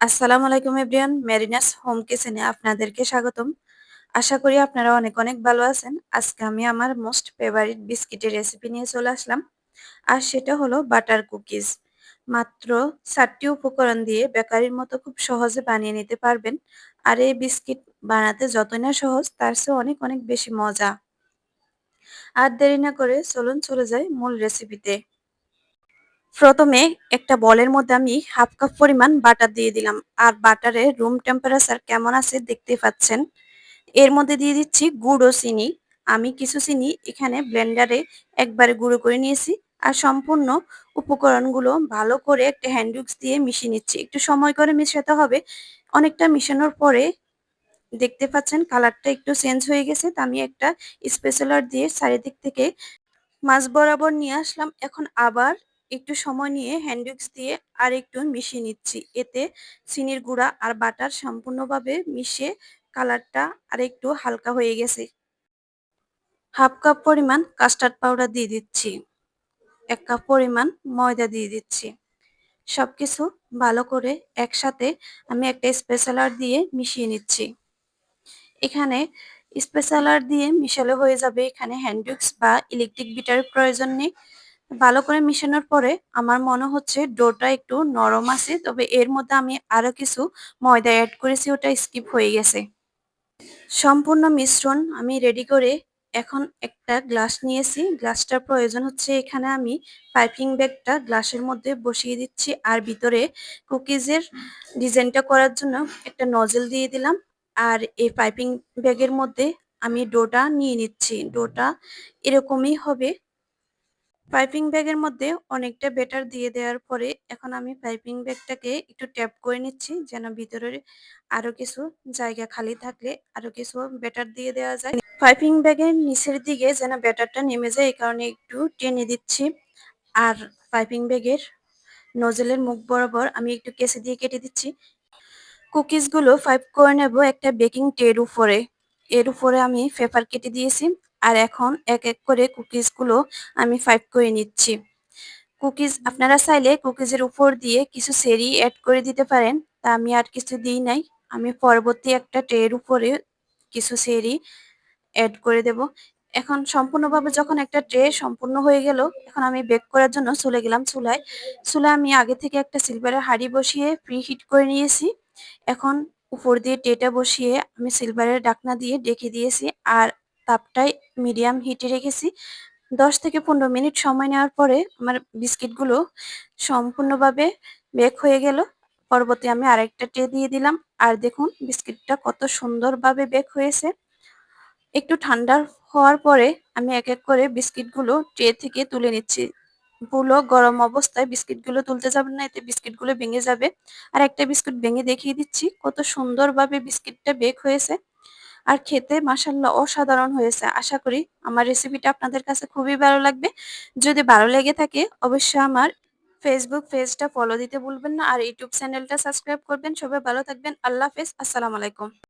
আসসালামু আলাইকুম everyone মেরিনাস home কিচেনে আপনাদেরকে স্বাগতম। আশা করি আপনারা অনেক অনেক ভালো আছেন। আজকে আমি আমার মোস্ট ফেভারিট বিস্কিটের রেসিপি নিয়ে চলে আসলাম, আর সেটা হলো বাটার কুকিজ। মাত্র চারটি উপকরণ দিয়ে বেকারির মতো খুব সহজে বানিয়ে নিতে পারবেন, আর এই বিস্কিট বানাতে যতই না সহজ, তার চেয়ে অনেক অনেক বেশি মজা। আর দেরি না করে চলুন চলে যাই মূল রেসিপিতে। প্রথমে একটা বলের মধ্যে আমি হাফ কাপ পরিমাণ বাটার দিয়ে দিলাম। আর বাটারে রুম টেম্পারেচার কেমন আছে দেখতে পাচ্ছেন? এর মধ্যে দিয়ে দিচ্ছি গুড় ও চিনি। আমি কিছু চিনি এখানে ব্লেন্ডারে একবারে গুঁড়ো করে নিয়েছি। আর সম্পূর্ণ উপকরণগুলো ভালো করে একটা হ্যান্ডউক্স দিয়ে মিশিয়ে নিচ্ছি। একটু সময় করে মিশাতে হবে। অনেকটা মিশানোর পরে দেখতে পাচ্ছেন কালারটা একটু চেঞ্জ হয়ে গেছে। তা আমি একটা স্পেশালার দিয়ে চারিদিক থেকে মাছ বরাবর নিয়ে আসলাম। এখন আবার একটু সময় নিয়ে হ্যান্ডউইক্স দিয়ে আর একটু মিশিয়ে নিচ্ছি। এতে চিনির গুঁড়া আর বাটার সম্পূর্ণভাবে মিশিয়ে কালারটা আর একটু হালকা হয়ে গেছে। হাফ কাপ পরিমাণ কাস্টার্ড পাউডার দিয়ে দিচ্ছি। এক কাপ পরিমাণ ময়দা দিয়ে দিচ্ছি। সবকিছু ভালো করে একসাথে আমি একটা স্পেশালার দিয়ে মিশিয়ে নিচ্ছি। এখানে স্পেশালার দিয়ে মিশালে হয়ে যাবে এখানে হ্যান্ডউইক্স বা ইলেকট্রিক বিটার প্রয়োজন নেই। ভালো করে মিশানোর পরে আমার মনে হচ্ছে ডোটা একটু নরম আছে, তবে এর মধ্যে আমি আরও কিছু ময়দা অ্যাড করেছি, ওটা স্কিপ হয়ে গেছে। সম্পূর্ণ মিশ্রণ আমি রেডি করে এখন একটা গ্লাস নিয়েছি। গ্লাসটার প্রয়োজন হচ্ছে এখানে আমি পাইপিং ব্যাগটা গ্লাসের মধ্যে বসিয়ে দিচ্ছি, আর ভিতরে কুকিজের ডিজাইনটা করার জন্য একটা নজল দিয়ে দিলাম, আর এই পাইপিং ব্যাগের মধ্যে আমি ডোটা নিয়ে নিচ্ছি। ডোটা এরকমই হবে। পাইপিং ব্যাগের মধ্যে অনেকটা বেটার দিয়ে দেওয়ার পরে এখন আমি পাইপিং ব্যাগটাকে একটু ট্যাপ করে নিচ্ছি, যেন ভিতরের আরও কিছু জায়গা খালি থাকলে আরও কিছু বেটার দিয়ে দেওয়া যায়। পাইপিং ব্যাগের নিচের দিকে যেন ব্যাটারটা নেমে যায়, এই কারণে একটু টেনে দিচ্ছি। আর পাইপিং ব্যাগের নজলের মুখ বরাবর আমি একটু কেসে দিয়ে কেটে দিচ্ছি। কুকিজগুলো ফাইভ করে নেব একটা বেকিং টের উপরে। এর উপরে আমি পেপার কেটে দিয়েছি। আর এখন এক এক করে কুকিজগুলো আমি ফাইভ করে নিচ্ছি। কুকিজ আপনারা চাইলে কুকিজের উপর দিয়ে কিছু সেরি অ্যাড করে দিতে পারেন, তা আমি আর কিছু দিই নাই। আমি পরবর্তী একটা ট্রের উপরে কিছু সেরি অ্যাড করে দেব। এখন সম্পূর্ণভাবে যখন একটা ট্রে সম্পূর্ণ হয়ে গেল, এখন আমি বেক করার জন্য চলে গেলাম চুলায়। চুলায় আমি আগে থেকে একটা সিলভারের হাঁড়ি বসিয়ে প্রি হিট করে নিয়েছি। এখন উপর দিয়ে ট্রেটা বসিয়ে আমি সিলভারের ডাকনা দিয়ে ডেকে দিয়েছি। আর তাপটাই মিডিয়াম হিটে রেখেছি। দশ থেকে পনেরো মিনিট সময় নেওয়ার পরে আমার বিস্কিটগুলো সম্পূর্ণভাবে বেক হয়ে গেল। পরবর্তী আমি আরেকটা ট্রে দিয়ে দিলাম। আর দেখুন, বিস্কিটটা কত সুন্দরভাবে বেক হয়েছে। একটু ঠান্ডা হওয়ার পরে আমি এক এক করে বিস্কিটগুলো ট্রে থেকে তুলে নিচ্ছি। পুরো গরম অবস্থায় বিস্কিটগুলো তুলতে যাবেন না, এতে বিস্কিটগুলো ভেঙে যাবে। আর একটা বিস্কুট ভেঙে দেখিয়ে দিচ্ছি, কত সুন্দরভাবে বিস্কিটটা বেক হয়েছে। আর খেতে মাসাল্লাহ অসাধারণ হয়েছে। আশা করি আমার রেসিপিটা আপনাদের কাছে খুবই ভালো লাগবে। যদি ভালো লেগে থাকে অবশ্যই আমার ফেসবুক পেজটা ফলো দিতে ভুলবেন না। আর ইউটিউব চ্যানেলটা সাবস্ক্রাইব করবেন। সবাই ভালো থাকবেন। আল্লাহ হাফেজ। আসসালামু আলাইকুম।